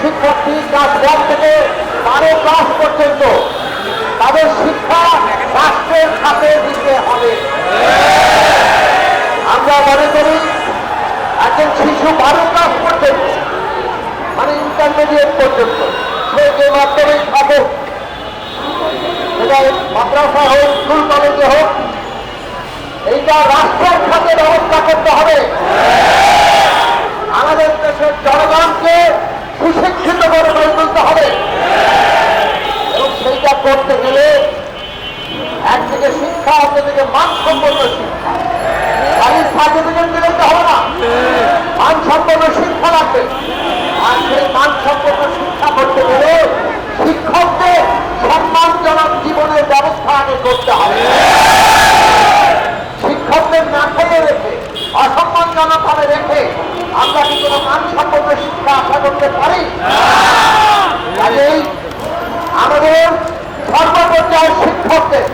শিক্ষার্থী class one থেকে বারো ক্লাস পর্যন্ত তাদের শিক্ষা রাষ্ট্রের খাতে দিতে হবে। আমরা মনে করি একজন শিশু বারো ক্লাস পর্যন্ত মানে ইন্টারমিডিয়েট পর্যন্ত, সে যে মাধ্যমিক থাকুক সেটা মাদ্রাসা হোক স্কুল কলেজে হোক, এইটা রাষ্ট্রের খাতে ব্যবস্থা করতে হবে। আমাদের দেশের জনগণকে সুশিক্ষিত করে গড়ে তুলতে হবে এবং সেইটা করতে গেলে একদিকে শিক্ষা অন্যদিকে মানসম্পন্ন শিক্ষা। খালি দিলে তো হবে না। মানসম্পন্ন শিক্ষা লাগবে। আর সেই মানসম্পন্ন শিক্ষা করতে গেলে শিক্ষকদের সম্মানজনক জীবনের ব্যবস্থা আগে করতে হবে। শিক্ষকদের না করে রেখে, অসম্মানজনক ভাবে রেখে আমরা কি কোনো মানসম্পন্ন শিক্ষা আশা করতে পারি? আমাদের সর্বপর্যায়ের শিক্ষকদের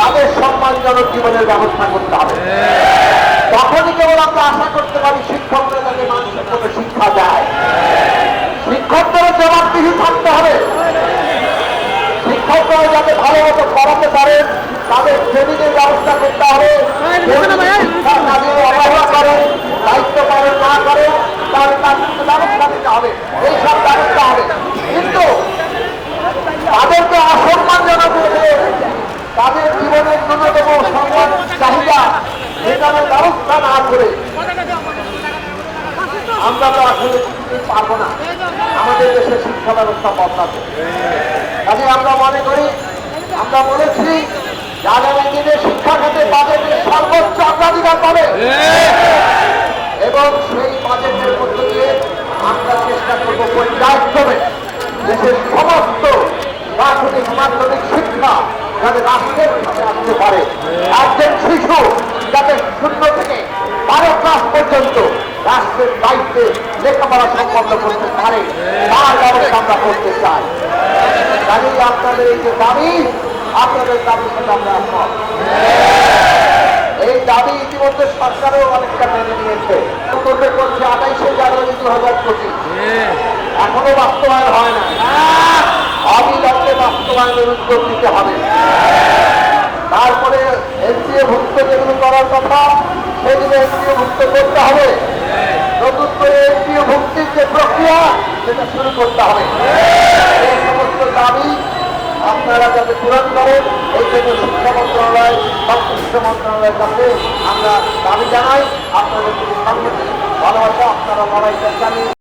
তাদের সম্মানজনক জীবনের ব্যবস্থা করতে হবে। তখনই কেবল আমরা আশা করতে পারি শিক্ষকরা যাতে মানসম্পন্ন শিক্ষা দেয়। শিক্ষকদের জবাবদিহি থাকতে হবে। শিক্ষকরা যাতে ভালো মতো পড়াতে পারেন তাদের ট্রেনিংয়ের ব্যবস্থা করতে হবে। শিক্ষা কাজে অবহেলা করে দায়িত্ব পালন না করে তাহলে তার কিন্তু ব্যবস্থা নিতে হবে। এইসব ব্যবস্থা হবে। কিন্তু তাদেরকে অসম্মানজনক ভাবে তাদের জীবনের ন্যূনতম সম্মান চাহিদা মেটানোর ব্যবস্থা না করে আমরা তো আসলে পারব না। আমাদের দেশের শিক্ষা ব্যবস্থা বদলাতে। কাজে আমরা মনে করি, আমরা বলেছি আগামী দিনে শিক্ষা খাতে বাজেটের সর্বোচ্চ অগ্রাধিকার পাবে, এবং সেই বাজেটের মধ্য দিয়ে আমরা চেষ্টা করব পর্যায়ক্রমে দেশের সমস্ত প্রাথমিক মাধ্যমিক শিক্ষা, যাতে রাষ্ট্রের লেখাপড়া সম্পন্ন করতে পারে, তার ব্যবস্থা আমরা করতে চাই। কাজেই আপনাদের এই যে দাবি, আপনাদের সাথে আমরা এই দাবি ইতিমধ্যে সরকারও অনেকটা মেনে নিয়েছে। করবে করছে আঠাইশে জানুয়ারি দু হাজার পঁচিশ। এখনও বাস্তবায়ন হয় না। অবিলম্বে বাস্তবায়নের উদ্যোগ নিতে হবে। তারপরে এনসিএ ভুক্ত যেগুলো করার কথা, সেগুলো এনসিএ ভুক্ত করতে হবে। যে প্রক্রিয়া সেটা শুরু করতে হবে। এই সমস্ত দাবি আপনারা যাতে পূরণ করেন, এই জন্য শিক্ষা মন্ত্রণালয়, সংশ্লিষ্ট মন্ত্রণালয়ের কাছে আমরা দাবি জানাই। আপনাদের সামনে ভালোবাসা, আপনারা লড়াই চালিয়ে